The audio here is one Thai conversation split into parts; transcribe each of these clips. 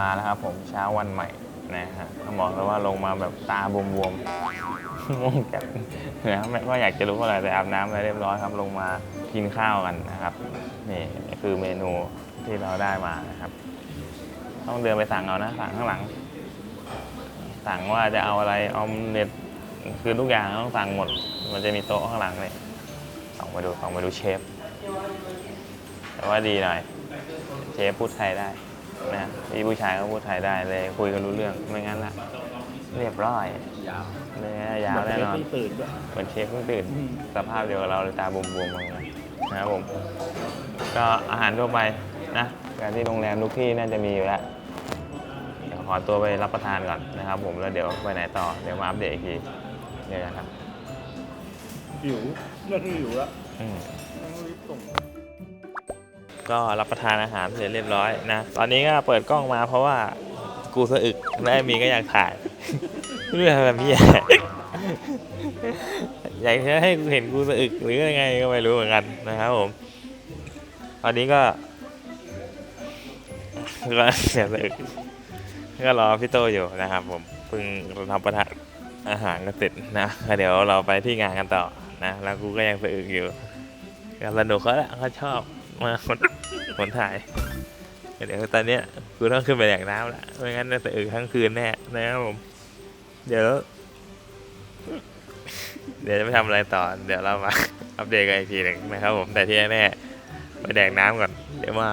มาแล้วครับผมเช้าวันใหม่นะฮะต้องบอกเลยว่าลงมาแบบตาบวมๆง่วงจัดนือไม่ว่าอยากจะรู้อะไรแต่อาบน้ำอะไรเรียบร้อยครับ ลงมากินข้าวกันนะครับนี่คือเมนูที่เราได้มานะครับ ต้องเดินไปสั่งเอานะสั่งข้างหลัง สั่งว่าจะเอาอะไรออมเล็ตคือทุกอย่างต้องสั่งหมด มันจะมีโต๊ะข้างหลังเลยส่องไปดูส่องไปดูเชฟแต่ว่าดีหน่อย เชฟพูดไทยได้ นะพี่ผู้ชายก็พูดไทยได้เลยคุยกันรู้เรื่องไม่งั้นละเรียบร้อยยาวเนื้อยาวแน่นอนเพิ่งตื่นด้วยเหมือนเชฟเพิ่งตื่น สภาพเดียวกับเราเลยตาบวมๆมาเลยนะครับผม ก็อาหารทั่วไปนะการที่โรงแรมทุกที่น่าจะมีอยู่แล้วเดี๋ยวขอตัวไปรับประทานก่อนนะครับ ผมแล้วเดี๋ยวไปไหนต่อเดี๋ยวมาอัปเดตอีกทีเดี๋ยวนะครับหิวเลือดที่หิวแล้วอืมต้องรีบส่ง ก็รับประทานอาหารเสร็จเรียบร้อยนะ ตอนนี้ก็เปิดกล้องมาเพราะว่ากูสะอึกและไอ้มีก็อยากถ่ายเรื่องแบบนี้อยากจะให้กูเห็นกูสะอึกหรือยังไงก็ไม่รู้เหมือนกันนะครับผม ตอนนี้ก็ก็เสียสะอึกก็รอพี่โตอยู่นะครับผมเพิ่งทำประทานอาหารก็เสร็จนะเดี๋ยวเราไปที่งานกันต่อนะ แล้วกูก็ยังสะอึกอยู่ก็สนุกเขาแหละเขาชอบ มาคนคนถ่าย เดี๋ยวตอนเนี้ยกูต้องขึ้นไปแดกน้ำละไม่งั้นจะอึกทั้งคืนแน่นะครับผม เดี๋ยว เดี๋ยวจะไปทำอะไรต่อ เดี๋ยวเรามาอัปเดตกันอีกทีหนึ่งนะครับผม แต่ที่แน่ไปแดกน้ำก่อน เดี๋ยวมา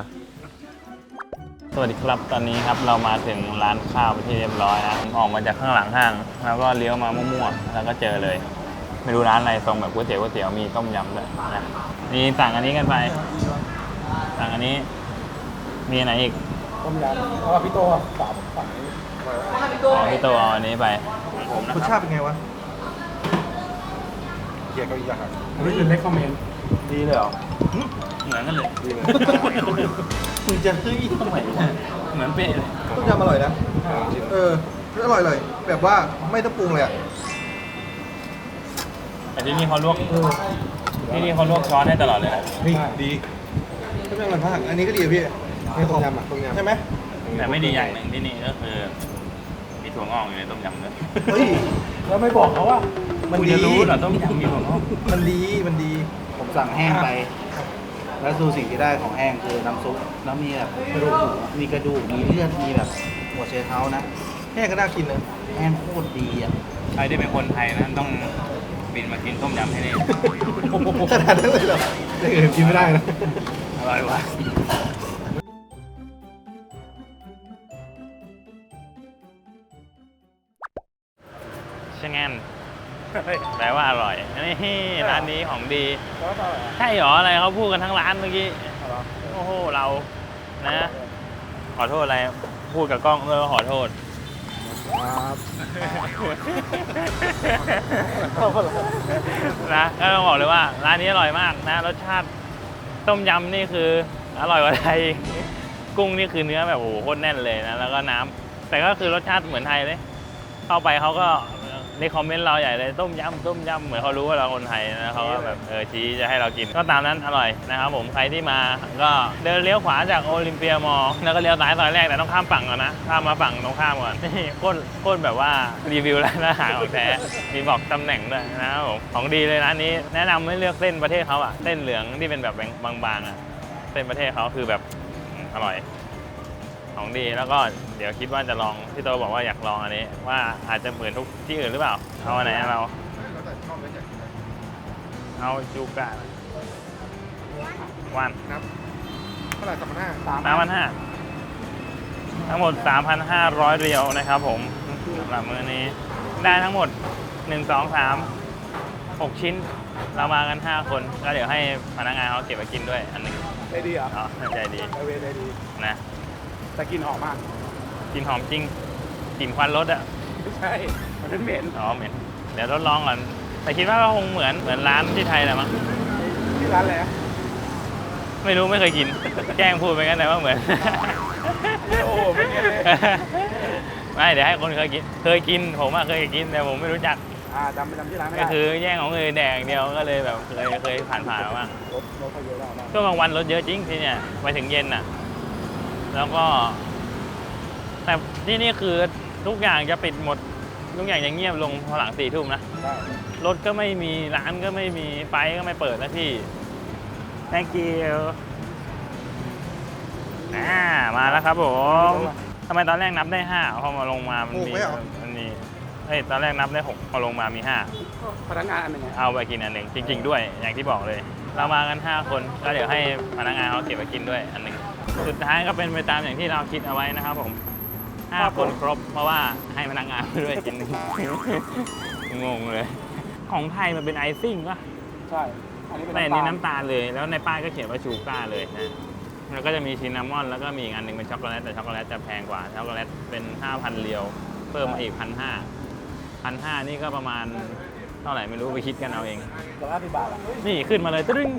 สวัสดีครับ ตอนนี้ครับเรามาถึงร้านข้าวไปที่เรียบร้อยนะผมออกมาจากข้างหลังห้าง แล้วก็เลี้ยวมามั่วๆ แล้วก็เจอเลย ไม่รู้ร้านอะไรทรงแบบก๋วยเตี๋ยวก๋วยเตี๋ยวมีต้มยำด้วยนะนี่สั่งอันนี้กันไป สั่งอันนี้ มีอันไหนอีกต้มยำเพราะว่าพี่โตฝากฝากอ๋อพี่โตเอาอันนี้ไปผมนะรสคชารับติเป็นไงวะเกียร์เก็อีกอาหารอันนี้คือเลคคอมเมนต์ดีเลยเหรอเหมือนกันเลย ดีเลยมึงจะเฮ้ยทำไมวะเหมือนเป๊ะเลยต้มยำอร่อยนะ เอออร่อยเลยแบบว่าไม่ต้องปรุงเลยอะแต่ที่นี่เขาลวกที่นี่เขาลวกช้อนให้ตลอดเลยนะนี่ดี ต้มยำอร่อยมากอันนี้ก็ดีอะพี่นี่ต้มยำอะต้มยำใช่ไหมแต่ไม่ดีอย่างหนึ่งที่นี่ก็คือมีถั่วงอกอยู่ในต้มยำด้วยเฮ้ยแล้วไม่บอกเขาว่ามันคุณดีจะรู้เหรอต้มยำมีถั่วงอกมันดีมันดี ผมสั่งแห้งไป แล้วดูสิ่งที่ได้ของแห้งคือน้ำซุปแล้วมีแบบกระดูกหมูมีกระดูกมีเลือดมีแบบหัวเชเท้านะแห้งก็น่ากินนะแห้งโคตรดีอะใครที่เป็นคนไทยนะต้องบินมากินต้มยำให้นี่ขนาดนั้นเลยเหรออย่างอื่นกินไม่ได้นะ อร่อยว่ะชะแงนแปลว่าอร่อย นี่ร้านนี้ของดี แล้วก็ใช่เหรออะไรเขาพูดกันทั้งร้านเมื่อกี้ โอ้โห เรานะ ขอโทษอะไร พูดกับกล้องด้วยว่าขอโทษนะก็ต้องบอกเลยว่า ร้านนี้อร่อยมากนะ รสชาติ ต้มยำนี่คืออร่อยกว่าไทย กุ้งนี่คือเนื้อแบบโอ้โหโคตรแน่นเลยนะ แล้วก็น้ำแต่ก็คือรสชาติเหมือนไทยเลย เข้าไปเขาก็ ในคอมเมนต์เราใหญ่เลยต้มยำต้มยำเหมือนเขารู้ว่าเราคนไทยนะเขาก็แบบเออชี้จะให้เรากิน ก็ตามนั้นอร่อยนะครับผมใครที่มาก็เดินเลี้ยวขวาจากโอลิมเปียมอลแล้วก็เลี้ยวซ้ายซอยแรกแต่ต้องข้ามฝั่งก่อนนะข้ามมาฝั่งตรงข้ามก่อนนี่โคตรโคตรแบบว่ารีวิวร้านอาหารของแท้มีบอกตำแหน่งด้วยนะครับผมของดีเลยร้านนี้แนะนำให้เลือกเส้นประเทศเขาอะเส้นเหลืองที่เป็นแบบบางๆอะเส้นประเทศเขาคือแบบอร่อย ของดี แล้วก็เดี๋ยวคิดว่าจะลองพี่โตบอกว่าอยากลองอันนี้ ว่าอาจจะเหมือนทุกที่อื่นหรือเปล่าเอาอันไหนอะเราเอาจูกะวันเท่าไหร่สามพันห้าสามพันห้าทั้งหมด 3,500 เรียวนะครับผมสำหรับมื้อนี้ได้ทั้งหมด 1 2 3 6 ชิ้น เรามากัน 5 คน ก็เดี๋ยวให้พนักงานเขาเก็บไปกินด้วยอันหนึ่งได้ดีเหรออ๋อใจดีไอเวได้ดีนะ แต่กลินหอมมากกินหอมจริงกลิ่นควันรถอะไม่ใช่มันเป็นเหม็นอ๋อเหม็นเดี๋ยวทดลองก่อนแต่คิดว่าก็คงเหมือนเหมือนร้านที่ไทยแหละมั้งที่ร้านอะไรอะไม่รู้ไม่เคยกิน แกล้งพูดไปงั้นแต่ว่าเหมือนโอ้โหไม่เงี้ยเลยไม่เดี๋ยวให้คนเคยกินเคยกินผมอะเคยกินแต่ผมไม่รู้จักอ่าจำจำที่ร้านไม่ก็ได้คือแย่งของอื่นแดกอย่างเดียวก็เลยแบบเคยเคยผ่านผ่านๆมาบ้างรถรถเขาเยอะแล้วนะช่วงกลางวันรถเยอะจริงที่เนี่ยไปถึงเย็นน่ะ แล้วก็ แต่ที่นี่คือทุกอย่างจะปิดหมด ทุกอย่างจะเงียบลงพอหลังสี่ทุ่มนะได้รถก็ไม่มีร้านก็ไม่มีไฟก็ไม่เปิดนะพี่ thank you อ่ามาแล้วครับผมทำไมตอนแรกนับได้ห้าพอมาลงมามันมีมันมีเอ้ยตอนแรกนับได้หกพอลงมามีห้า พนักงานอันหนึ่งไงเอาไปกินอันหนึ่งจริง ๆ ด้วยอย่างที่บอกเลย เรามากัน 5 คนก็เดี๋ยวให้พนักงานเขาเก็บไปกินด้วยอันหนึ่ง สุดท้ายก็เป็นไปตามอย่างที่เราคิดเอาไว้นะครับผม5คนครบ เพราะว่าให้พนักงานไปด้วยกินหนึ่งงงเลย ของไทยมันเป็นไอซิ่งปะใช่ อันนี้เป็นแต่อันนี้ำน้ำตาลเลย แล้วในป้ายก็เขียนว่าชูก้าเลยนะแล้วก็จะมีชินนามอน แล้วก็มีอีกอันหนึ่งเป็นช็อกโกแลตแต่ช็อกโกแลตจะแพงกว่าช็อกโกแลตเป็น 5,000เรียว เพิ่มมาอีกพันห้าพันห้านี่ก็ประมาณเท่าไหร่ไม่รู้ไปคิดกันเอาเองเกือบห้าสิบบาทอะนี่ขึ้นมาเลยตรึ้ง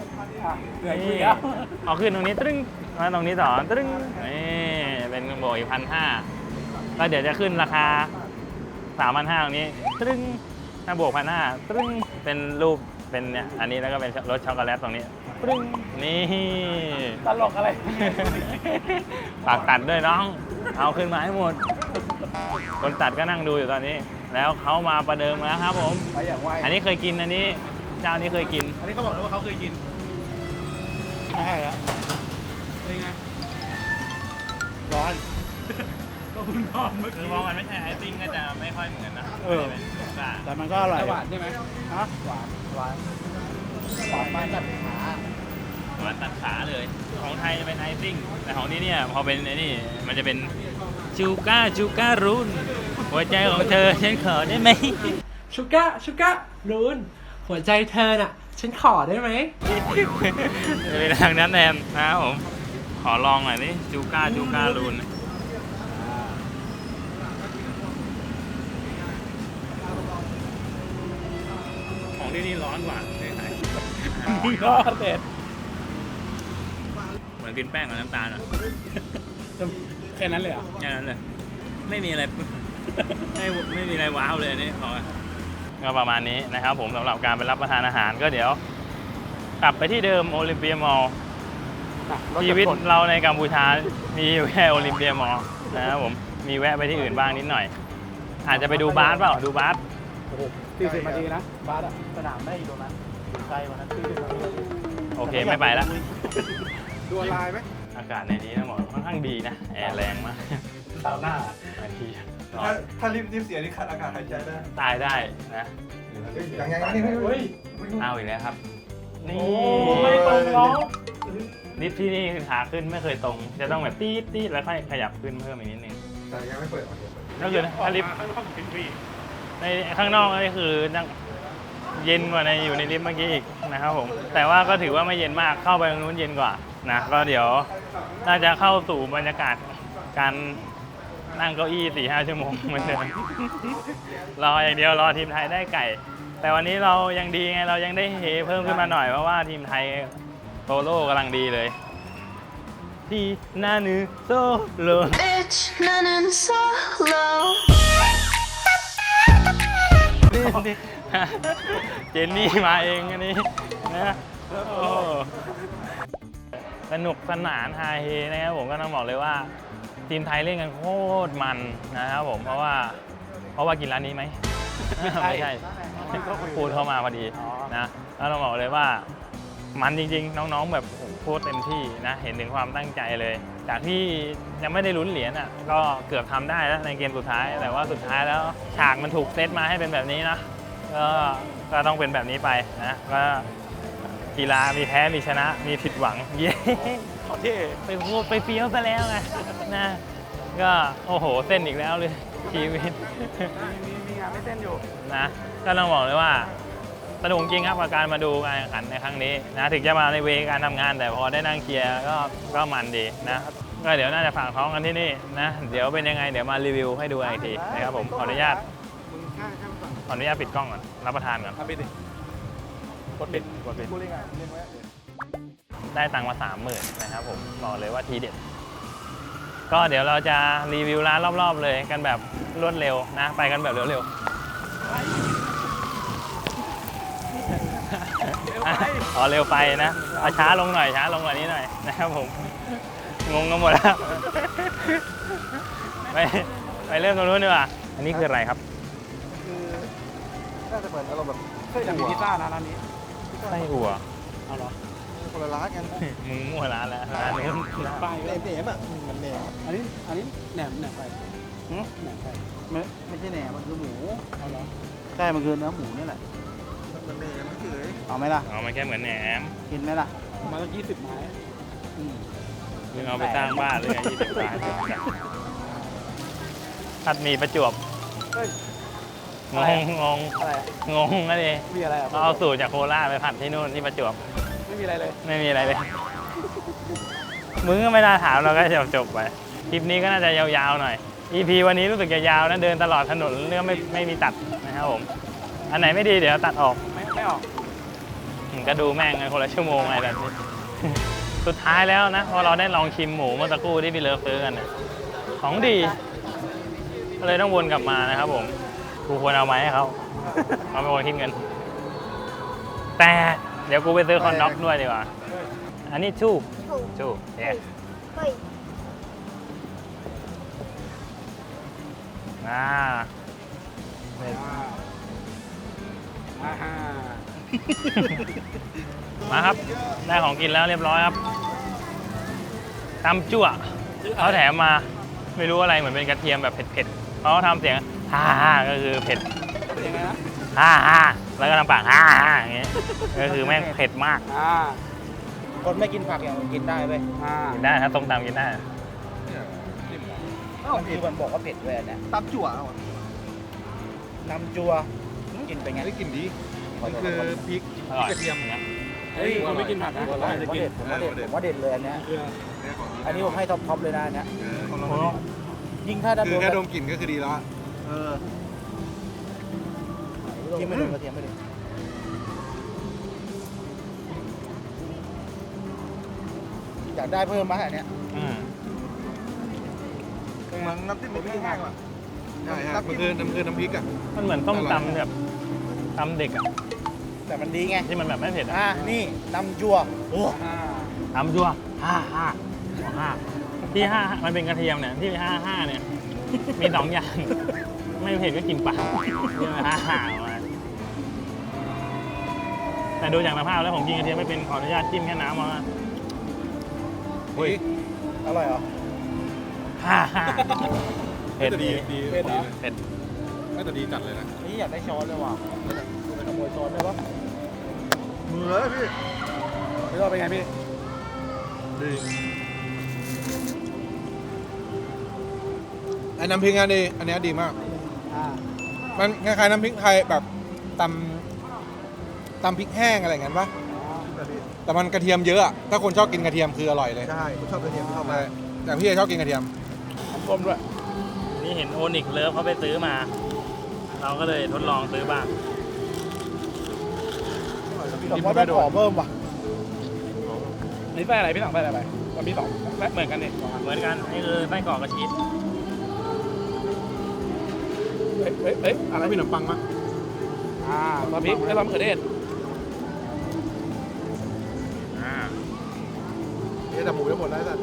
อะเหนื่อยคุยนี่แล้วเอาขึ้นตรงนี้ตรึ้ง มาตรงนี้ต่อตรึ้งนี่เป็นโบวกอีกพันห้าแล้วเดี๋ยวจะขึ้นราคาสามพันห้าตรงนี้ตรึ้งถ้าบวกพันห้าตรึ้งเป็นรูปเป็นเนี่ยอันนี้แล้วก็เป็นรสช็อกโกแลตตรงนี้ตรึ้งนี่ตลกอะไรปากตัดด้วยน้อง เอาขึ้นมาให้หมด คนตัดก็นั่งดูอยู่ตอนนี้ แล้วเขามาประเดิมแล้วครับผมไปอย่างไวอันนี้เคยกินอันนี้ เจ้านี้เคยกิน อันนี้เขาบอกแล้วว่าเขาเคยกินไม่ใช่แล้วเป็นไง ร้อน ก็เพิ่งร้อนเมื่อคืกี้อพอมันไม่ใช่ไอซิ่งก็จะไม่ค่อยเหมือนนะเออไม่ได้เป็นซ่าแต่มันก็อร่อยหวานใช่ไหมฮะหวานหวานหวานมาจัดขาหวานตัดขาเลย ของไทยจะเป็นไอซิ่ง แต่ของที่เนี่ยพอเป็นไอ้นี่มันจะเป็นจูก้าจูก้ารุนหัวใจของเธอฉันขอได้ไหมชูก้าชูก้ารูนหัวใจเธอน่ะ ฉันขอได้ไหม จะเป็นทางนั้นแทนนะครับผมข อลองหน่อยนี่จูก้าจูก้ารุนของที่นี่ร้อนกว่าในไทยก็เด็ดเหมือนกินแป้งกับน้ำตาลอะแค่นั้นเลยเหรอะแค่นั้นเลย ไม่มีอะไรไม่ไม่มีอะไรว้าวเลยอันนี่พอก็ประมาณนี้นะครับผมสำหรับการไปรับประทานอาหารก็เดี๋ยว กลับไปที่เดิมโอลิมเปียมอลล์ ชีวิตเราในกัมพูชา มีอยู่แค่โอลิมเปียมอลล์นะครับผม มีแวะไปที่อื่นบ้างนิดหน่อย อาจจะไปดูบาสเปล่า ดูบาสโอ้โหสี่สิบนาทีนะ บาสอะสนามไม่อยู่ตรงนั้นไกลกว่านั้นสี่สิบนาทีโอเค ไม่ไปละดูออนไลน์ไหมอากาศในนี้ต้องบอกค่อนข้างดีนะ แอร์แรงมากสาวหน้าบางทีร้อถ้านถ้ารีบรีบเสียนี่ขาดอากาศหายใจได้ ตายได้นะอย่างอย่างนี้เฮ้ยเอาอีกแล้วครับ นี่ไม่ตรงล้อ ลิฟต์ที่นี่ขาขึ้นไม่เคยตรง จะต้องแบบตีดตีดแล้วค่อยขยับขึ้นเพิ่มอีกนิดนึงแต่ยังไม่เปิดอะก็คือถ้าลิฟต์ในข้างนอกนี่คือนั่งเย็นกว่าในอยู่ในลิฟต์เมื่อกี้อีกนะครับผม แต่ว่าก็ถือว่าไม่เย็นมากเข้าไปตรงนู้นเย็นกว่านะก็เดี๋ยวน่าจะเข้าสู่บรรยากาศการนั่งเก้าอี้สี่ห้าชั่วโมงเหมือนเดิมรออย่างเดียวรอทีมไทยได้ไก่ แต่วันนี้เรายังดีไงเรายังได้เฮเพิ่มขึ้นมาหน่อยเพราะว่าทีมไทย โตโล่กำลังดีเลยที่หน้านือโซโล Bitch, 나는 solo. เจนนี่มาเองอันนี้นะโอ้สนุกสนานฮาเฮนะครับผมก็ต้องบอกเลยว่า ทีมไทยเล่นกันโคตรมันนะครับผมเพราะว่า เพราะว่ากินร้านนี้ไหมไม่ใช่พูดเข้ามาพอดีนะแล้วต้องบอกเลยว่า มันจริงๆ น้องๆ แบบโอ้โหโคตรเต็มที่นะ เห็นถึงความตั้งใจเลย จากที่ยังไม่ได้ลุ้นเหรียญอะ ก็เกือบทำได้แล้วในเกมสุดท้าย แต่ว่าสุดท้ายแล้วฉากมันถูกเซตมาให้เป็นแบบนี้นะ ก็ก็ต้องเป็นแบบนี้ไปนะ ก็กีฬามีแพ้ มีชนะ มีผิดหวัง เย้ไปพูดไปเฟี้ยวซะแล้วไงนะ ก็โอ้โห เส้นอีกแล้วเลยชีวิต มีมีงานไม่เต้นอยู่ นะ ก็ต้องบอกเลยว่า สนุกจริงครับกับการมาดูการแข่งขันในครั้งนี้นะถึงจะมาในเวการทำงาน แต่พอได้นั่งเคลียร์ก็ก็มันดีนะก็เดี๋ยวน่าจะฝากท้องกันที่นี่นะเดี๋ยวเป็นยังไงเดี๋ยวมารีวิวให้ดูอีกทีนะครับผมขออนุญาตมึงข้างข้างฝั่งขออนุญาตปิดกล้องก่อนรับประทานก่อนทำไปดิกดปิดกดปิดกูเล่นไงเล่นไว้ได้ตังค์มาสามหมื่นนะครับผมบอกเลยว่าทีเด็ดก็เดี๋ยวเราจะรีวิวร้านรอบ ๆ เลยกันแบบรวดเร็วนะ ไปกันแบบเร็วๆ อ๋อเร็วไปนะเอาช้าลงหน่อยช้าลงกว่านี้หน่อยนะครับผมงงกันหมดแล้วไปไปไปเริ่มตรงนู้นดีกว่าอันนี้คืออะไรครับคือน่าจะเหมือนอารมณ์แบบเคยทำพิซซ่านะร้านนี้ไส้อั่วเอาเหรอคนละร้านกันมึงมั่วร้านแล้วร้านนู้นป้ายเนก็มเนมอะอืมมันเนมอันนี้อันนี้แหนมแหนมไก่หึแหนมไก่ไม่ไม่ใช่แหนมมันคือหมูเอาเหรอใช่มันคือเนื้อหมูนี่แหละ มันเนมเฉยเอาไหมล่ะ เอามาแค่เหมือนแหนมกินไหมล่ะประมาณสักยี่สิบไม้อืมมึงเอาไปสร้างบ้านเลยยี่สิบบาทผัดหมี่ประจวบเฮ้ยงงงงอะไรอะงงนะดิมีอะไรอะเขาเอาสูตรจากโคราชไปผัดที่นู่นที่ประจวบไม่มีอะไรเลย ไม่มีอะไรเลยมึงก็ไม่น่าถามเราก็จบจบๆไปคลิปนี้ก็น่าจะยาวๆหน่อย EP วันนี้รู้สึกจะยาวนะเดินตลอดถนนเรื่องไม่ไม่มีตัดนะครับผม อันไหนไม่ดีเดี๋ยวตัดออก ไม่ไม่ออกอืมก็ดูแม่งกันคนละชั่วโมงอะไรแบบนี้ สุดท้ายแล้วนะพอเราได้ลองชิมหมูเมื่อสักครู่ที่พี่เลิฟซื้อกันเนี่ยของดีก็เลยต้องวนกลับมานะครับผมกูควรเอาไหมให้เขาเขาเป็นคนคิดเงิน แต่เดี๋ยวกูไปซื้อคอนด็อกด้วยดีกว่า อันนี้ชูชูเย้อ่าอ่าฮะ มาครับ ได้ของกินแล้วเรียบร้อยครับตำจั่วเขาแถมมาไม่รู้อะไรเหมือนเป็นกระเทียมแบบเผ็ดๆเขาทำเสียงฮ่าฮ่าก็คือเผ็ดเป็นยังไงนะฮ่าฮ่าแล้วก็ทำปากฮ่าฮ่าอย่างเงี้ยก็คือแม่งเผ็ดมากอ่าคนไม่กินผักอย่างอื่นกินได้เว้ยอ่ากินได้ถ้าต้มตำกินได้มันคือมันบอกว่าเผ็ดเว้ยอันเนี่ยตับจั่วเอาอะน้ำจัว กินเป็นไง ได้กลิ่นดีมันคือพริกอร่อยกระเทียมนะเฮ้ยคนไม่กินผักนะผมว่าอาจจะเด็กินดผมว่าเด็ดผมว่าเด็ดเลยอันเนี้ยเกลืออันนี้ผมให้ท็อปท็อปเลยนะอันเนี้ยของเราโอ้ยิ่งถ้าด้านคืบอนแค่ดมกลิ่นก็คือดีแล้วอะเออยิ่งไม่โดนกระเทียมไม่ดีอยากได้เพิ่มไหมอันเนี้ยอืมเหมือนน้ำจิ้มพริกแห้งว่ะใช่ฮะมันคือน้ำคือน้ำพริกอะมันเหมือนต้มตำแบบ ตำเด็กอะแต่มันดีไง ที่มันแบบไม่เผ็ดอะอะนี่น้ำจัวโอ้อ่าตำจั่วฮ่าฮ่าฮ่าที่ห้ามันเป็นกระเทียมเนี่ยที่ห้าห้าเนี่ย มีสองอย่าง ไม่เผ็ดก็กินเปล่าเรียกว่าฮ่าฮ่ามาแต่ดูจากสภาพแล้วผมกินกระเทียมไม่เป็นขออนุญาตจิ้มแค่น้ำมาเฮ้ยอร่อยเหรอ ฮ่าฮ่าเผ็ดแต่ดีดี เผ็ดเหรอ เผ็ด ไม่แต่ดีจัดเลยนะนี่อยากได้ช้อนเลยว่ะไปขโมยช้อนได้ปะมือเลยพี่พี่เราเป็นไงพี่ ดีไอ้น้ำพริกอันนี้อันเนี้ยดีมาก อ่ามันคล้ายๆน้ำพริกไทยแบบตำตำพริกแห้งอะไรอย่างนั้นปะแต่มันกระเทียมเยอะอะถ้าคนชอบกินกระเทียมคืออร่อยเลยใช่ผมชอบกระเทียมชอบใช่มากแต่พี่ชอบกินกระเทียมรวมด้วย นี่เห็นโอนิกเลิฟเขาไปซื้อมา เราก็เลยทดลองซื้อบ้าง ผมว่าต้องขอเพิ่มว่ะนี่ไปอะไรพี่สั่งไปอะไรไปมันมีสองแบบเหมือนกันนี่สองอันเหมือนกันนี่คือไส้กรอกกระชีสเฮ้ยเฮ้ยเฮ้ยอะไรแล้วมีพี่ขนมปังมั้ยอ่าซอสพริกแล้วซอสมะเขือเทศอ่าเอ๊ะแต่หมูจะหมดแล้วสัตว์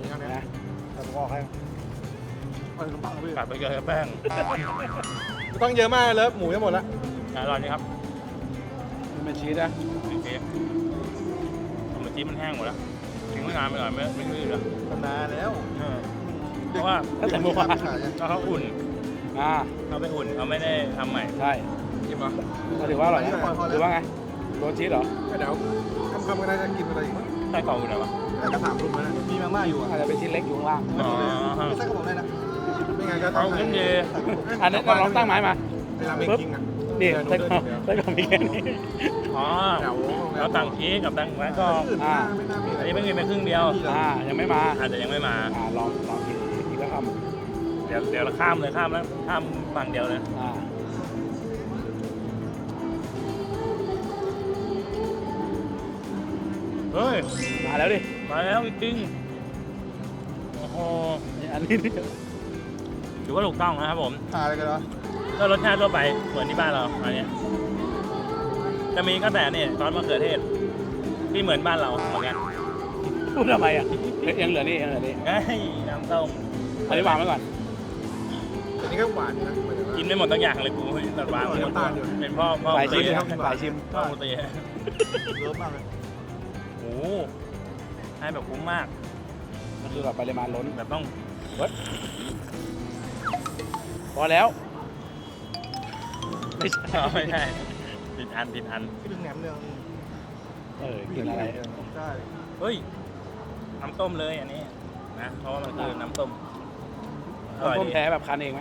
นี่อันเนี้ยนะแต่ผมบอกให้ เอาขนมปังเอาพี่กัดไปเกลือแป้งไม่ต้องเยอะมากเลยหมูจะหมดแล้วอร่อยนี่ครับมันเป็นชีสนะโอเคทำเหมือนจีมันแห้งหมดแล้วทิ้งไว้นานไปหน่อยไม่ไม่ยืดแล้วนานแล้วเออเพราะว่าถ้าแต่เมื่อวานเขาอุ่นอ่าเขาไปอุ่นเขาไม่ได้ทำใหม่ใช่กินปะก็ถือว่าอร่อยนะหรือว่าไงโรสชีสเหรอเดี๋ยวค่ำๆก็ได้จะกินอะไรอีกมั้งไส้กรอกอุ่นเหรอวะแต่กระถางรุ่มแล้วนะมีมาม่าอยู่อะอาจจะเป็นชิ้นเล็กอยู่ข้างล่างอ๋อไม่ใช่กระผมได้นะ ไม่งั้นก็ต้เอาองขึ้นดีอันนี้เราลองตั้งไม้มา เวลาเมคกิ้งอะนี่ไส้กรอกไส้กรอกมีแค่นี้ อ๋อแถวเราต่างชีสกับต่างไส้กรอกอ่าไม่น่ามีอะอัไรนนี้เพิ่งกินไปครึ่งเดียว อ่า ยังไม่มา อาจจะยังไม่มา อ่า ลองลองกินอีกแล้วครับเดี๋ยวเดี๋ยวเราข้ามเลยข้ามแล้วข้ามฝั่งเดียวเลยอ่าเฮ้ย มาแล้วดิ มาแล้วจริงๆโอ้โหนี่อันนี้นี่ ถือว่าถูกต้องนะครับผมหาอะไรกันวะก็รสชาติทั่วไปเหมือนที่บ้านเราอันเนี้ยจะมีก็แต่เนี่ยซอสมะเขือเทศ ที่เหมือนบ้านเราเหมือนกันพูดทำไมอะเฮ้ยยังเหลือนี่ยังเหลือนี่ไอ้น้ำส้มอันนี้วางไว้ก่อน อันนี้ก็หวานนะหมายถึงว่า กินไม่หมดตั้งอย่างเลยกูตัดวางไม่หมดน้ำตาลอยู่ เป็นพ่อพ่อฝ่ายชิมตีครับฝ่ายชิม พ่อกูตีเลิฟมากเลยโอ้โหให้แบบคุ้มมาก มันคือแบบปริมาณล้น แบบต้อง พอแล้ว ไม่ใช่ ไม่ใช่ผิดอันผิดอันคิดถึงแหนมเนืองเออ กินอะไร ใช่เฮ้ย น้ำต้มเลยอันนี้นะ เพราะว่ามันคือน้ำต้มอร่อยต้มดีแท้แบบคั้นเองไหม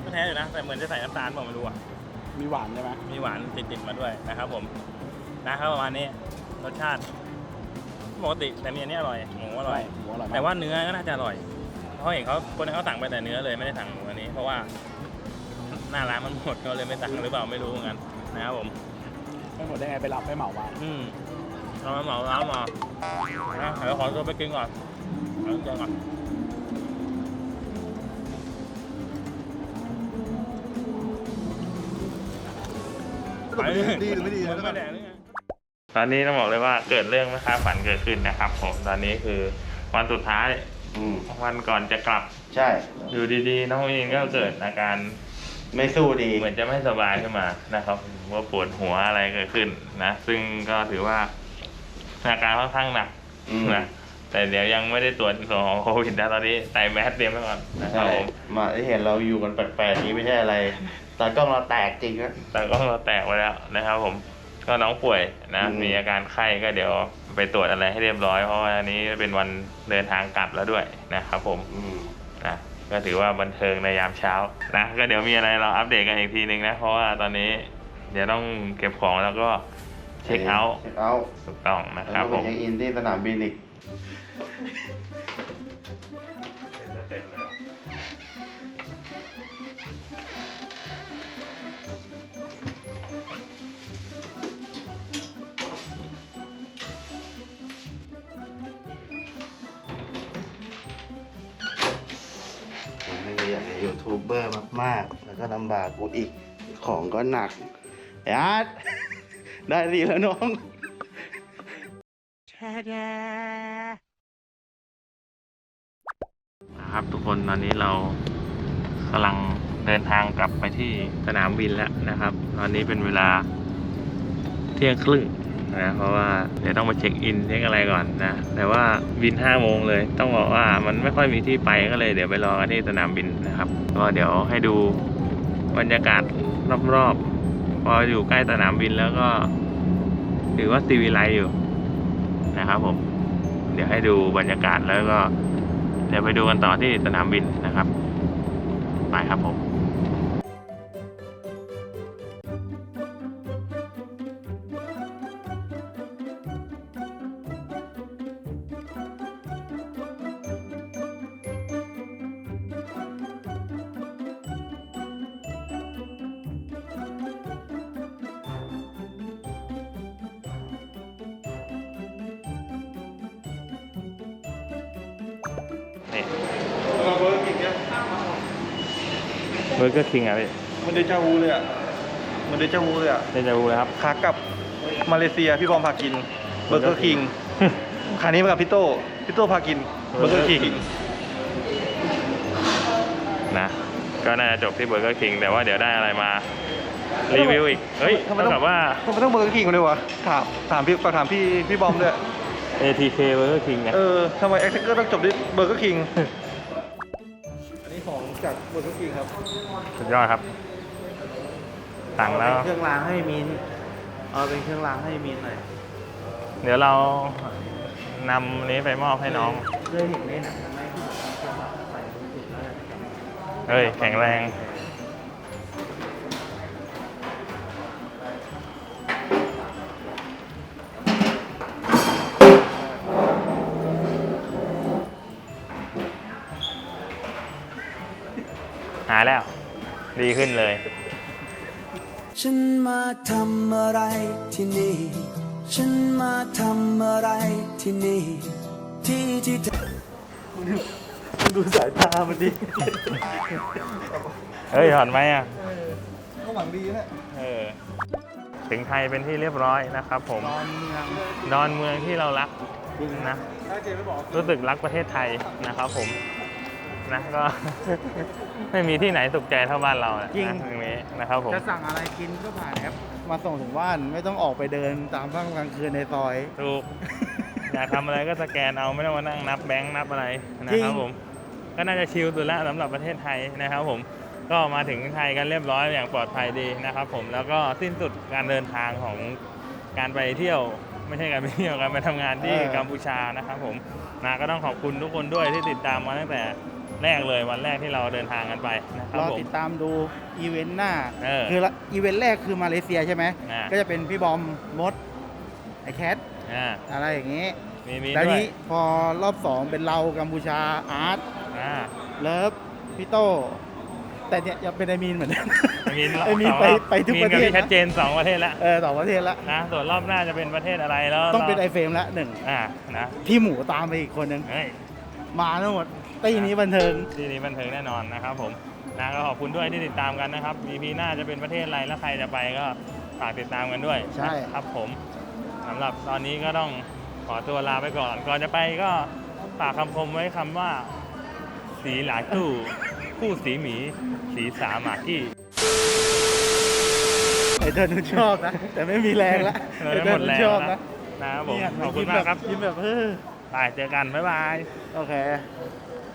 ไม่แท้อยู่นะ แต่เหมือนจะใส่น้ำตาลผมไม่รู้อะ มีหวานใช่ไหมมีหวานติดๆมาด้วยนะครับผม นะครับประมาณนี้ รสชาติปกติแต่มีอันนี้อร่อยหมูอร่อย หมูอร่อยมกแต่ว่าเนื้อก็น่าจะอร่อย เพราะเห็นเขาคนนั้นเขาสั่งไปแต่เนื้อเลยไม่ได้สั่งหมูอันนี้ เพราะว่าหน้าร้านมันหมดก็เลยไม่สั่งหรือเปล่าไม่รู้เหมือนกันนะครับผมไม่หมดได้ไงไปรับไปเหมามาอืมเอามาเหมาร้านมานะเดี๋ยวขอตัวไปกินก่อนขอตัวก่อนสรุปดีหรือไม่ดีนะไม่แดงตอนนี้ต้องบอกเลยว่าเกิดเรื่องไม่คาดฝันเกิดขึ้นนะครับผมตอนนี้คือวันสุดท้าย อืม วันก่อนจะกลับใช่ อยู่ดีๆ น้องอินก็เกิดอาการไม่สู้ดีเหมือนจะไม่สบายขึ้นมานะครับว่าปวดหัวอะไรเกิดขึ้นนะซึ่งก็ถือว่าอาการค่อนข้างหนักอืมนะแต่เดี๋ยวยังไม่ได้ตรวจส่วนของโควิดนะตอนนี้ใส่แมสเตรียมไว้ก่อนนะครับใช่ผมมาได้เห็นเราอยู่กันแปลกๆนี้ไม่ใช่อะไรตากล้องเราแตกจริงนะแต่ก็เราแตกไว้แล้วนะครับผม ก็น้องป่วยนะ อืม มีอาการไข้ก็เดี๋ยวไปตรวจอะไรให้เรียบร้อย เพราะว่าอันนี้เป็นวันเดินทางกลับแล้วด้วยนะครับผม อืม นะก็ถือว่าบันเทิงในยามเช้านะก็เดี๋ยวมีอะไรเราอัปเดตกันอีกทีนึงนะ เพราะว่าตอนนี้เดี๋ยวต้องเก็บของแล้วก็เช็คเอาท์เช็คเอาท์ถูกต้องนะแล้วครับก็ผไปมเช็คอินที่สนามบินอีก เบอร์มากๆ แล้วก็ลำบากกูอีก ของก็หนักไอ้อาร์ตได้ดีแล้วน้องนะครับทุกคนตอนนี้เรากำลังเดินทางกลับไปที่สนามบินแล้วนะครับ ตอนนี้เป็นเวลาเที่ยงครึ่ง นะเพราะว่าเดี๋ยวต้องมาเช็คอินเช็คอะไรก่อนนะแต่ว่าบิน5โมงเลย ต้องบอกว่ามันไม่ค่อยมีที่ไปก็เลยเดี๋ยวไปรอกันที่สนามบินนะครับก็เดี๋ยวให้ดูบรรยากาศรอบๆพออยู่ใกล้สนามบินแล้วก็ถือว่าซีวิไลอยู่นะครับผมเดี๋ยวให้ดูบรรยากาศแล้วก็ เดี๋ยวไปดูกันต่อที่สนามบินนะครับ ไปครับผม นี่เบอร์เกอร์คิงอะพี่มันเดจาวูเลยอะมันเดจาวูเลยอะเดจาวูเลยครับขากลับมาเลเซียพี่บอมพากิน เบอร์เกอร์คิงขานี้มากับพี่โต้พี่โต้พากิน เบอร์เกอร์คิงนะ ก็น่าจะจบที่เบอร์เกอร์คิงแต่ว่าเดี๋ยวได้อะไรมา รีวิวอีก เฮ้ยทำไมเท่าต้องกับว่า ทำไมต้องเบอร์เกอร์คิงคนเดียวะถามถามพี่ฝากถามพี่พี่บอมด้วย ATK เบอร์เกอร์คิงไงเออทำไมเอ็กซ์เกอร์ต้องจบที่เบอร์เกอร์คิง อันนี้ของจากเบอร์เกอร์คิงครับสุดยอดครับสั่งแล้วเครื่องรางให้มินเอาเป็นเครื่องรางให้มินหน่อยเดี๋ยวเรานำอันนี้ไปมอบให้น้อง เคยเห็นในหนังไหมที่แบบเอาเครื่องรางใส่ตรงจุดแล้วจะเฮ้ย แข็งแรง หายแล้ว ดีขึ้นเลย ฉันมาทำอะไรที่นี่ ฉันมาทำอะไรที่นี่ ที่ที่เธอดูสายตามันดิเฮ้ยถอนไหมอะก็หวังดีนะเออถึงไทยเป็นที่เรียบร้อยนะครับผม นอนเมืองดอนเมืองที่เรารักนะ รู้สึกรักประเทศไทยนะครับผม นะ ก็ ไม่มีที่ไหนสุขใจเท่าบ้านเรานะจริง ตรงนี้นะครับผมจะสั่งอะไรกินก็ผ่านแอปมาส่งถึงบ้านไม่ต้องออกไปเดินตามข้างกลางคืนในซอย ถูก อยากทำอะไรก็สแกนเอาไม่ต้องมานั่งนับแบงค์นับอะไรนะจริครับงผม ก็น่าจะชิลสุดแล้วสำหรับประเทศไทยนะครับผม ก็มาถึงไทยกันเรียบร้อยอย่างปลอดภัยดีนะครับผมแล้วก็สิ้นสุดการเดินทางของการไปเที่ยว ไม่ใช่การไปเที่ยวการไปทำงานที่กัมพูชานะครับผมนะก็ต้องขอบคุณทุกคนด้วยที่ติดตามมาตั้งแต่ แรกเลยวันแรกที่เราเดินทางกันไปนะครับรอผม ติดตามดูอีเวนต์หน้า เออคือละอีเวนต์แรกคือมาเลเซียใช่ไหม อ่า ก็จะเป็นพี่บอมมดไอแคทอ่าอะไรอย่างงี้มีมีแล้วด้วยนี้พอรอบสองเป็นเรากัมพูชาอาร์ตอ่า เลิฟพี่โต้แต่เนี่ยยังเป็นไอมีนเหมือนเดิมมีนไอมีนไปไปทุกมีปนระกับเทศพี่ชัดเจนสองประเทศแล้วเออต่างประเทศละนะส่วนรอบหน้าจะเป็นประเทศอะไรแล้วต้องเป็นไอราเฟรมละหนึ่งอ่านะพี่หมูตามไปอีกคนนึงเฮ้ยมาทั้งหมด ตีนี้บันเทิง ที่นี้บันเทิงแน่นอนนะครับผมนะก็ขอบคุณด้วยที่ติดตามกันนะครับ EP หน้าจะเป็นประเทศอะไรแล้วใครจะไปก็ฝากติดตามกันด้วยใช่ นะครับผมสำหรับตอนนี้ก็ต้องขอตัวลาไปก่อน ก่อนจะไปก็ฝากคำคมไว้คำว่า สีหลาคู่คู่สีหมี สีสาหมากี้ ไอเธอหนูชอบนะ แต่ไม่มีแรงละเออไอได้เธหอมดหนูแรงชอบแล้วนะนะครับผม เนี่ยขอบคุณมากครับ ยิ้มแบบเออไปเจอกัน บ๊ายบาย โอเค